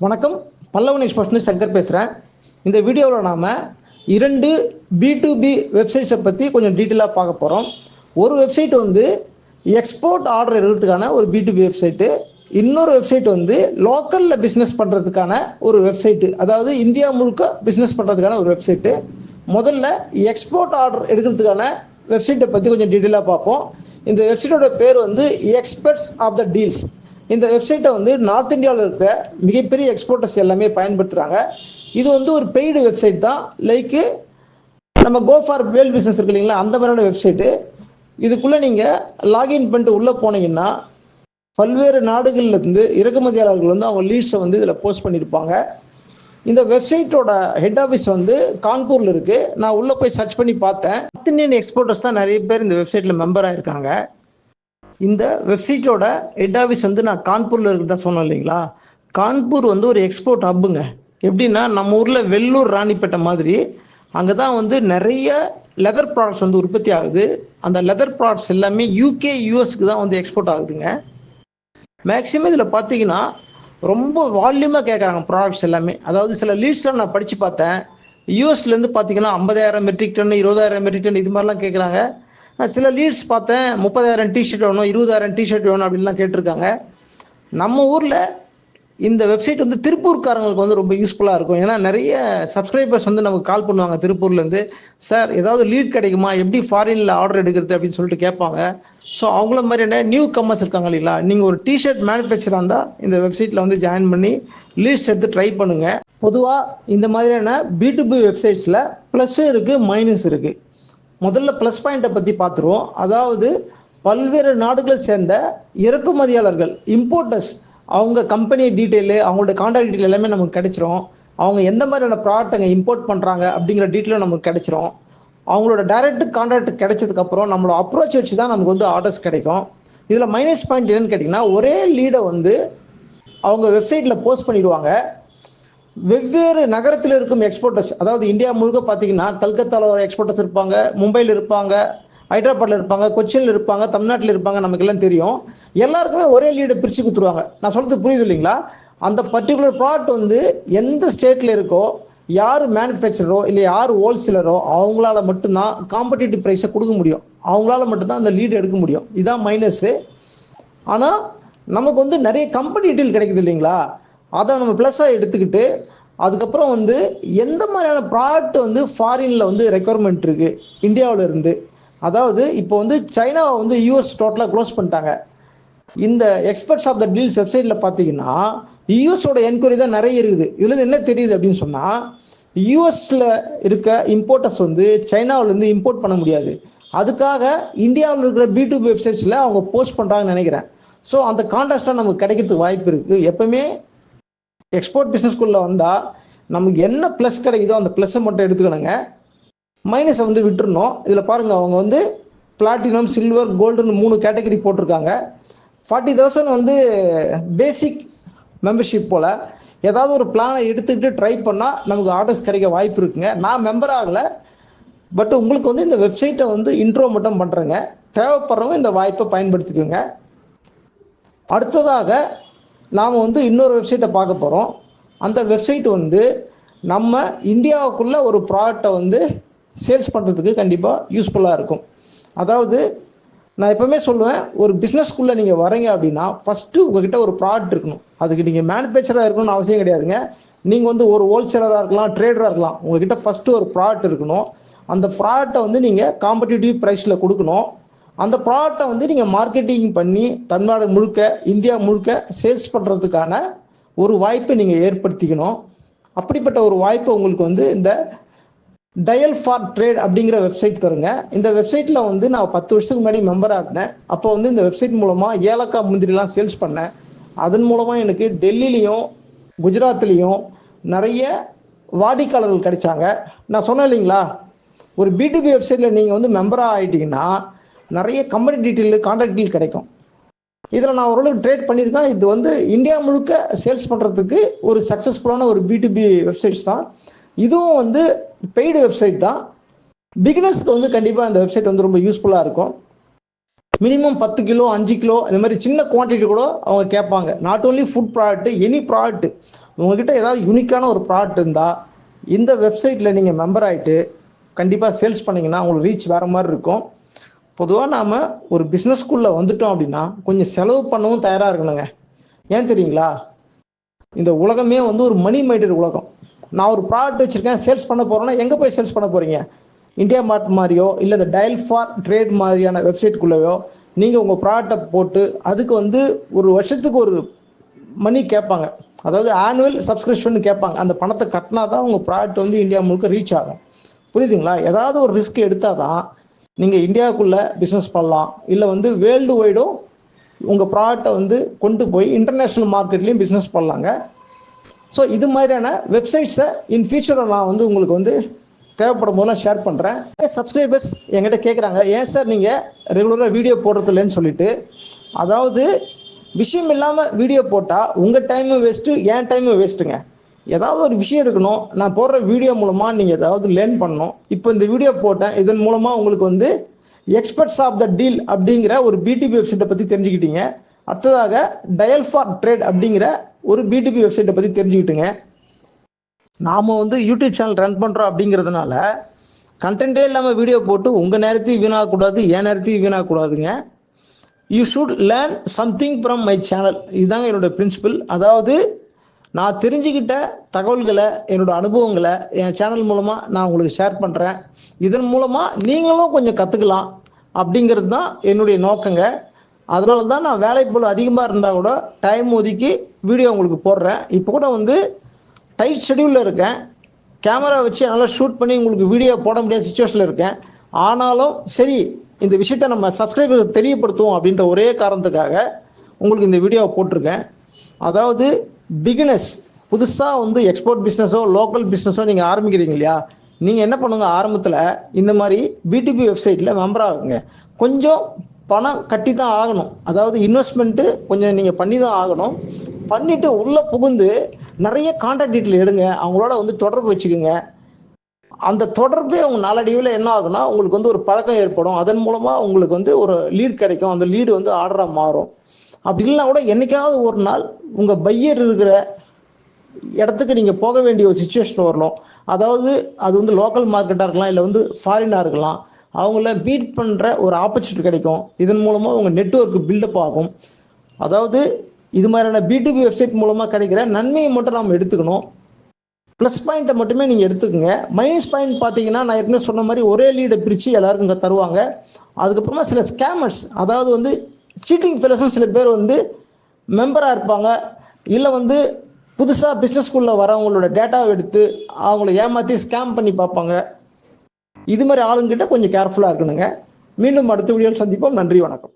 வணக்கம். பல்லவன் எக்ஸ்போர்ட்னு சங்கர் பேசுகிறேன் இந்த வீடியோவில் நாம் இரண்டு பி டு பி வெப்சைட்ஸை பற்றி கொஞ்சம் டீட்டெயிலாக பார்க்க போகிறோம் ஒரு வெப்சைட் வந்து எக்ஸ்போர்ட் ஆர்டர் எழுதுறதுக்கான ஒரு பி டு பி வெப்சைட்டு இன்னொரு வெப்சைட் வந்து லோக்கலில் பிஸ்னஸ் பண்ணுறதுக்கான ஒரு வெப்சைட்டு அதாவது இந்தியா முழுக்க பிஸ்னஸ் பண்ணுறதுக்கான ஒரு வெப்சைட்டு முதல்ல எக்ஸ்போர்ட் ஆர்டர் எடுக்கிறதுக்கான வெப்சைட்டை பற்றி கொஞ்சம் டீட்டெயிலாக பார்ப்போம். இந்த வெப்சைட்டோட பேர் வந்து எக்ஸ்பர்ட்ஸ் ஆஃப் த டீல்ஸ் இந்த வெப்சைட்டை வந்து நார்த் இந்தியாவில் இருக்கிற மிகப்பெரிய எக்ஸ்போர்ட்டர்ஸ் எல்லாமே பயன்படுத்துகிறாங்க இது வந்து ஒரு பெய்டு வெப்சைட் தான். லைக்கு நம்ம கோ ஃபார் வேல் பிஸ்னஸ் இருக்கு இல்லைங்களா? அந்த மாதிரியான வெப்சைட்டு இதுக்குள்ளே நீங்கள் லாகின் பண்ணிட்டு உள்ளே போனீங்கன்னா பல்வேறு நாடுகள்லேருந்து இறக்குமதியாளர்கள் வந்து அவங்க லீட்ஸை வந்து இதில் போஸ்ட் பண்ணியிருப்பாங்க. இந்த வெப்சைட்டோட ஹெட் ஆஃபீஸ் வந்து கான்பூரில் இருக்குது நான் உள்ளே போய் சர்ச் பண்ணி பார்த்தேன். நார்த் இந்தியன் எக்ஸ்போர்ட்டர்ஸ் தான் நிறைய பேர் இந்த வெப்சைட்டில் மெம்பர் இருக்காங்க இந்த வெப்சைட்டோட ஹெட் ஆஃபீஸ் வந்து நான் கான்பூரில் இருக்கிறதா சொன்னேன் இல்லைங்களா? கான்பூர் வந்து ஒரு எக்ஸ்போர்ட் ஹப்புங்க எப்படின்னா நம்ம ஊரில் வெள்ளூர் ராணிப்பேட்டை மாதிரி அங்கே தான் வந்து நிறைய லெதர் ப்ராடக்ட்ஸ் வந்து உற்பத்தி ஆகுது. அந்த லெதர் ப்ராடக்ட்ஸ் எல்லாமே யூகே யூஎஸ்க்கு தான் வந்து எக்ஸ்போர்ட் ஆகுதுங்க. மேக்ஸிமம் இதில் பார்த்தீங்கன்னா ரொம்ப வால்யூமாக கேட்குறாங்க ப்ராடக்ட்ஸ் எல்லாமே. அதாவது சில லீட்ஸ்லாம் நான் படித்து பார்த்தேன். யூஎஸ்லேருந்து பார்த்தீங்கன்னா ஐம்பதாயிரம் மெட்ரிக் டன் இருபதாயிரம் மெட்ரிக் டன் இது மாதிரிலாம் கேட்குறாங்க சில லீட்ஸ் பார்த்தேன். முப்பதாயிரம் டிஷர்ட் வேணும் இருபதாயிரம் டிஷர்ட் வேணும் அப்படின்லாம் கேட்டிருக்காங்க. நம்ம ஊரில் இந்த வெப்சைட் வந்து திருப்பூர்காரங்களுக்கு வந்து ரொம்ப யூஸ்ஃபுல்லாக இருக்கும். ஏன்னா நிறைய சப்ஸ்கிரைபர்ஸ் வந்து நமக்கு கால் பண்ணுவாங்க திருப்பூர்லேருந்து சார் ஏதாவது லீட் கிடைக்குமா? எப்படி ஃபாரினில் ஆர்டர் எடுக்கிறது? அப்படின்னு சொல்லிட்டு கேட்பாங்க. ஸோ அவங்கள மாதிரியான நியூ கம்மர்ஸ் இருக்காங்க இல்லைங்களா? நீங்கள் ஒரு டிஷர்ட் மேனுஃபேக்சராக இருந்தால் இந்த வெப்சைட்டில் வந்து ஜாயின் பண்ணி லீட்ஸ் எடுத்து ட்ரை பண்ணுங்கள் பொதுவாக இந்த மாதிரியான பி டு பி வெப்சைட்ஸில் ப்ளஸ்ஸும் இருக்குது மைனஸ் இருக்குது முதல்ல ப்ளஸ் பாயிண்ட்டை பற்றி பார்த்துருவோம். அதாவது பல்வேறு நாடுகளை சேர்ந்த இறக்குமதியாளர்கள் இம்போர்ட்டர்ஸ் அவங்க கம்பெனி டீட்டெயிலு அவங்களோட கான்டாக்ட் டீட்டெயில் எல்லாமே நமக்கு கிடைச்சிரும். அவங்க எந்த மாதிரியான ப்ராடக்ட்டுங்க இம்போர்ட் பண்ணுறாங்க அப்படிங்கிற டீட்டெயிலும் நமக்கு கிடைச்சிரும். அவங்களோட டைரக்ட் கான்ட்ராக்ட் கிடைச்சதுக்கப்புறம் நம்மளோட அப்ரோச் வச்சு தான் நமக்கு வந்து ஆர்டர்ஸ் கிடைக்கும். இதில் மைனஸ் பாயிண்ட் என்னன்னு கேட்டிங்கன்னா ஒரே லீடை வந்து அவங்க வெப்சைட்டில் போஸ்ட் பண்ணிடுவாங்க. வெவ்வேறு நகரத்தில் இருக்கும் எக்ஸ்போர்ட்டர்ஸ் அதாவது இந்தியா முழுக்க பார்த்தீங்கன்னா கல்கத்தாவில் ஒரு எக்ஸ்போர்ட்டர்ஸ் இருப்பாங்க மும்பையில் இருப்பாங்க ஹைதராபாத்தில் இருப்பாங்க கொச்சியில் இருப்பாங்க தமிழ்நாட்டில் இருப்பாங்க நமக்கு எல்லாம் தெரியும். எல்லாருக்குமே ஒரே லீடை பிரித்து கொடுத்துருவாங்க நான் சொல்கிறது புரியுது இல்லைங்களா? அந்த பர்டிகுலர் ப்ராடக்ட் வந்து எந்த ஸ்டேட்டில் இருக்கோ யார் மேனுஃபேக்சரோ இல்லை யார் ஹோல்சேலரோ அவங்களால மட்டும்தான் காம்படிட்டிவ் ப்ரைஸை கொடுக்க முடியும். அவங்களால மட்டும்தான் அந்த லீடு எடுக்க முடியும். இதுதான் மைனஸு ஆனால் நமக்கு வந்து நிறைய கம்பெனி டீல் கிடைக்குது இல்லைங்களா? அதை நம்ம ப்ளஸ்ஸாக எடுத்துக்கிட்டு அதுக்கப்புறம் வந்து எந்த மாதிரியான ப்ராடக்ட் வந்து ஃபாரினில் வந்து ரெக்குவயர்மெண்ட் இருக்குது இந்தியாவில் இருந்து. அதாவது இப்போ வந்து சைனாவை வந்து யூஎஸ் டோட்டலாக க்ளோஸ் பண்ணிட்டாங்க. இந்த எக்ஸ்பர்ட்ஸ் ஆஃப் த டீல்ஸ் வெப்சைட்டில் பார்த்தீங்கன்னா யூஎஸோட என்கொயரி தான் நிறைய இருக்குது. இதுலேருந்து என்ன தெரியுது அப்படின்னு சொன்னால் யூஎஸில் இருக்க இம்போர்ட்டர்ஸ் வந்து சைனாவிலேருந்து இம்போர்ட் பண்ண முடியாது. அதுக்காக இந்தியாவில் இருக்கிற பி டூ வெப்சைட்ஸில் அவங்க போஸ்ட் பண்ணுறாங்கன்னு நினைக்கிறேன். ஸோ அந்த கான்ட்ராஸ்டாக நமக்கு கிடைக்கிறதுக்கு வாய்ப்பு இருக்குது எப்பவுமே எக்ஸ்போர்ட் பிஸ்னஸ்குள்ளே வந்தால் நமக்கு என்ன ப்ளஸ் கிடைக்குதோ அந்த ப்ளஸ்ஸை மட்டும் எடுத்துக்கணுங்க. மைனஸை வந்து விட்டுருணும் இதில் பாருங்கள் அவங்க வந்து பிளாட்டினம் சில்வர் கோல்டுன்னு மூணு கேட்டகரி போட்டிருக்காங்க. ஃபார்ட்டி தௌசண்ட் வந்து பேசிக் மெம்பர்ஷிப் போல் ஏதாவது ஒரு பிளானை எடுத்துக்கிட்டு ட்ரை பண்ணால் நமக்கு ஆர்டர்ஸ் கிடைக்க வாய்ப்பு இருக்குங்க. நான் மெம்பர் ஆகலை பட் உங்களுக்கு வந்து இந்த வெப்சைட்டை வந்து இன்ட்ரோ மட்டும் பண்ணுறேங்க தேவைப்படுறவங்க இந்த வாய்ப்பை பயன்படுத்திக்கோங்க. அடுத்ததாக நாம் வந்து இன்னொரு வெப்சைட்டை பார்க்க போகிறோம் அந்த வெப்சைட் வந்து நம்ம இந்தியாவுக்குள்ளே ஒரு ப்ராடக்டை வந்து சேல்ஸ் பண்ணுறதுக்கு கண்டிப்பாக யூஸ்ஃபுல்லாக இருக்கும். அதாவது நான் எப்பவுமே சொல்லுவேன் ஒரு பிஸ்னஸ்க்குள்ளே நீங்கள் வரீங்க அப்படின்னா ஃபஸ்ட்டு உங்ககிட்ட ஒரு ப்ராடக்ட் இருக்கணும். அதுக்கு நீங்கள் மேனுஃபேக்சராக இருக்கணும்னு அவசியம் கிடையாதுங்க. நீங்கள் வந்து ஒரு ஹோல்சேலராக இருக்கலாம் ட்ரேடராக இருக்கலாம். உங்ககிட்ட ஃபஸ்ட்டு ஒரு ப்ராடக்ட் இருக்கணும். அந்த ப்ராடக்டை வந்து நீங்கள் காம்படிட்டிவ் ப்ரைஸில் கொடுக்கணும். அந்த ப்ராடக்டை வந்து நீங்கள் மார்க்கெட்டிங் பண்ணி தமிழ்நாடு முழுக்க இந்தியா முழுக்க சேல்ஸ் பண்ணுறதுக்கான ஒரு வாய்ப்பை நீங்கள் ஏற்படுத்திக்கணும். அப்படிப்பட்ட ஒரு வாய்ப்பை உங்களுக்கு வந்து இந்த டயல் ஃபார் ட்ரேட் அப்படிங்கிற வெப்சைட் தருங்க. இந்த வெப்சைட்டில் வந்து நான் பத்து வருஷத்துக்கு முன்னாடி மெம்பராக இருந்தேன். அப்போ வந்து இந்த வெப்சைட் மூலமாக ஏலக்காய் முந்திரிலாம் சேல்ஸ் பண்ணேன். அதன் மூலமாக எனக்கு டெல்லிலையும் குஜராத்லேயும் நிறைய வாடிக்கையாளர்கள் கிடைச்சாங்க. நான் சொன்னேன் இல்லைங்களா? ஒரு பிடிபி வெப்சைட்டில் நீங்கள் வந்து மெம்பராக ஆகிட்டீங்கன்னா நிறைய கம்பெனி டீட்டெயில் கான்ட்ராக்ட் டீல் கிடைக்கும். இதில் நான் ஓரளவுக்கு ட்ரேட் பண்ணியிருக்கேன். இது வந்து இந்தியா முழுக்க சேல்ஸ் பண்ணுறதுக்கு ஒரு சக்ஸஸ்ஃபுல்லான ஒரு பிடிபி வெப்சைட்ஸ் தான். இதுவும் வந்து பெய்டு வெப்சைட் தான். பிகினர்ஸ்க்கு வந்து கண்டிப்பாக இந்த வெப்சைட் வந்து ரொம்ப யூஸ்ஃபுல்லாக இருக்கும். மினிமம் பத்து கிலோ அஞ்சு கிலோ இந்த மாதிரி சின்ன குவான்டிட்டி கூட அவங்க கேட்பாங்க. Not only food product any product உங்ககிட்ட ஏதாவது யூனிக்கான ஒரு ப்ராடக்ட் இருந்தால் இந்த வெப்சைட்டில் நீங்கள் மெம்பர் ஆகிட்டு கண்டிப்பாக சேல்ஸ் பண்ணிங்கன்னா உங்களுக்கு ரீச் வேறு மாதிரி இருக்கும். பொதுவாக நாம் ஒரு பிஸ்னஸ் வந்துட்டோம் அப்படின்னா கொஞ்சம் செலவு பண்ணவும் தயாராக இருக்கணுங்க. ஏன் தெரியுங்களா? இந்த உலகமே வந்து ஒரு மணி மைண்டட் உலகம். நான் ஒரு ப்ராடக்ட் வச்சுருக்கேன் சேல்ஸ் பண்ண போகிறேன்னா எங்கே போய் சேல்ஸ் பண்ண போகிறீங்க இந்தியா மார்ட் மாதிரியோ இல்லை இந்த டயல் ஃபார் ட்ரேட் மாதிரியான வெப்சைட்குள்ளேயோ நீங்கள் உங்கள் ப்ராடக்டை போட்டு அதுக்கு வந்து ஒரு வருஷத்துக்கு ஒரு மணி கேட்பாங்க. அதாவது ஆனுவல் சப்ஸ்கிரிப்ஷன் கேட்பாங்க. அந்த பணத்தை கட்டினா தான் உங்கள் ப்ராடக்ட் வந்து இந்தியா முழுக்க ரீச் ஆகும். புரியுதுங்களா? ஏதாவது ஒரு ரிஸ்க் எடுத்தால் தான் நீங்கள் இந்தியாவுக்குள்ளே பிஸ்னஸ் பண்ணலாம். இல்லை வந்து வேர்ல்டு வைடும் உங்கள் ப்ராடக்டை வந்து கொண்டு போய் இன்டர்நேஷ்னல் மார்க்கெட்லேயும் பிஸ்னஸ் பண்ணலாங்க. ஸோ இது மாதிரியான வெப்சைட்ஸை இன் ஃபியூச்சரில் நான் வந்து உங்களுக்கு வந்து தேவைப்படும் போதெல்லாம் ஷேர் பண்ணுறேன் சப்ஸ்கிரைபர்ஸ் என்கிட்ட கேட்குறாங்க ஏன் சார் நீங்கள் ரெகுலராக வீடியோ போடுறதில்லன்னு சொல்லிட்டு? அதாவது விஷயம் இல்லாமல் வீடியோ போட்டால் உங்கள் டைமும் வேஸ்ட்டு என் டைமும் வேஸ்ட்டுங்க ஏதாவது ஒரு விஷயம் இருக்கணும் நான் போடுற வீடியோ மூலமாக நீங்கள் ஏதாவது லேர்ன் பண்ணணும். இப்போ இந்த வீடியோ போட்டேன் இதன் மூலமாக உங்களுக்கு வந்து எக்ஸ்பர்ட்ஸ் ஆஃப் த டீல் அப்படிங்கிற ஒரு பிடிபி வெப்சைட்டை பற்றி தெரிஞ்சுக்கிட்டீங்க. அடுத்ததாக டயல் ஃபார் ட்ரேட் அப்படிங்கிற ஒரு பிடிபி வெப்சைட்டை பற்றி தெரிஞ்சுக்கிட்டுங்க. நாம் வந்து யூடியூப் சேனல் ரன் பண்ணுறோம் அப்படிங்கிறதுனால கண்டென்ட்டே இல்லாமல் வீடியோ போட்டு உங்கள் நேரத்தையும் வீணாகக்கூடாது என் நேரத்தையும் வீணாகக்கூடாதுங்க you should learn something from my channel இதுதாங்க என்னோட பிரின்சிபல் அதாவது நான் தெரிஞ்சுக்கிட்ட தகவல்களை என்னோட அனுபவங்களை என் சேனல் மூலமாக நான் உங்களுக்கு ஷேர் பண்ணுறேன் இதன் மூலமாக நீங்களும் கொஞ்சம் கற்றுக்கலாம் அப்படிங்கிறது தான் என்னுடைய நோக்கங்க. அதனால தான் நான் வேலைப்பொருள் அதிகமாக இருந்தால் கூட டைம் ஒதுக்கி வீடியோ உங்களுக்கு போடுறேன். இப்போ கூட வந்து டைட் ஷெடியூலில் இருக்கேன். கேமரா வச்சு என்னால் ஷூட் பண்ணி உங்களுக்கு வீடியோ போட முடியாத சுச்சுவேஷனில் இருக்கேன். ஆனாலும் சரி இந்த விஷயத்த நம்ம சப்ஸ்கிரைபருக்கு தெரியப்படுத்துவோம் அப்படின்ற ஒரே காரணத்துக்காக உங்களுக்கு இந்த வீடியோவை போட்டிருக்கேன். அதாவது பிகினஸ் புதுசாக வந்து எக்ஸ்போர்ட் பிஸ்னஸோ லோக்கல் பிஸ்னஸோ நீங்கள் ஆரம்பிக்கிறீங்க இல்லையா? நீங்கள் என்ன பண்ணுங்க ஆரம்பத்தில் இந்த மாதிரி பிடிபி வெப்சைட்டில் மெம்பர் ஆகுங்க. கொஞ்சம் பணம் கட்டி தான் ஆகணும். அதாவது இன்வெஸ்ட்மெண்ட்டு கொஞ்சம் நீங்கள் பண்ணி தான் ஆகணும். பண்ணிவிட்டு உள்ளே புகுந்து நிறைய கான்டாக்ட் டீட்டெயில் எடுங்க. அவங்களோட வந்து தொடர்பு வச்சுக்கோங்க. அந்த தொடர்பே அவங்க நாளடிவில் என்ன ஆகுனா உங்களுக்கு வந்து ஒரு பழக்கம் ஏற்படும். அதன் மூலமாக உங்களுக்கு வந்து ஒரு லீட் கிடைக்கும். அந்த லீடு வந்து ஆர்டராக மாறும். அப்படி இல்லைனா கூட என்னைக்காவது ஒரு நாள் உங்கள் பையர் இருக்கிற இடத்துக்கு நீங்கள் போக வேண்டிய ஒரு சுச்சுவேஷன் வரணும். அதாவது அது வந்து லோக்கல் மார்க்கெட்டாக இருக்கலாம் இல்லை வந்து ஃபாரினாக இருக்கலாம். அவங்கள பீட் பண்ணுற ஒரு ஆப்பர்ச்சுனிட்டி கிடைக்கும். இதன் மூலமாக உங்கள் நெட்ஒர்க் பில்டப் ஆகும். அதாவது இது மாதிரியான பிடிபி வெப்சைட் மூலமாக கிடைக்கிற நன்மையை மட்டும் நம்ம எடுத்துக்கணும். ப்ளஸ் பாயிண்ட்டை மட்டுமே நீங்கள் எடுத்துக்கோங்க. மைனஸ் பாயிண்ட் பார்த்தீங்கன்னா நான் ஏற்கனவே சொன்ன மாதிரி ஒரே லீடை பிரித்து எல்லாருக்கும் இங்கே தருவாங்க. அதுக்கப்புறமா சில ஸ்கேமர்ஸ் அதாவது வந்து சீட்டிங் ஃபெலோஸும் சில பேர் வந்து மெம்பராக இருப்பாங்க. இல்லை வந்து புதுசாக பிஸ்னஸ் ஸ்கூலில் வரவங்களோட டேட்டாவை எடுத்து அவங்கள ஏமாற்றி ஸ்கேம் பண்ணி பார்ப்பாங்க. இது மாதிரி ஆளுங்கிட்ட கொஞ்சம் கேர்ஃபுல்லாக இருக்கணுங்க. மீண்டும் அடுத்த வீடியோவில் சந்திப்போம். நன்றி வணக்கம்.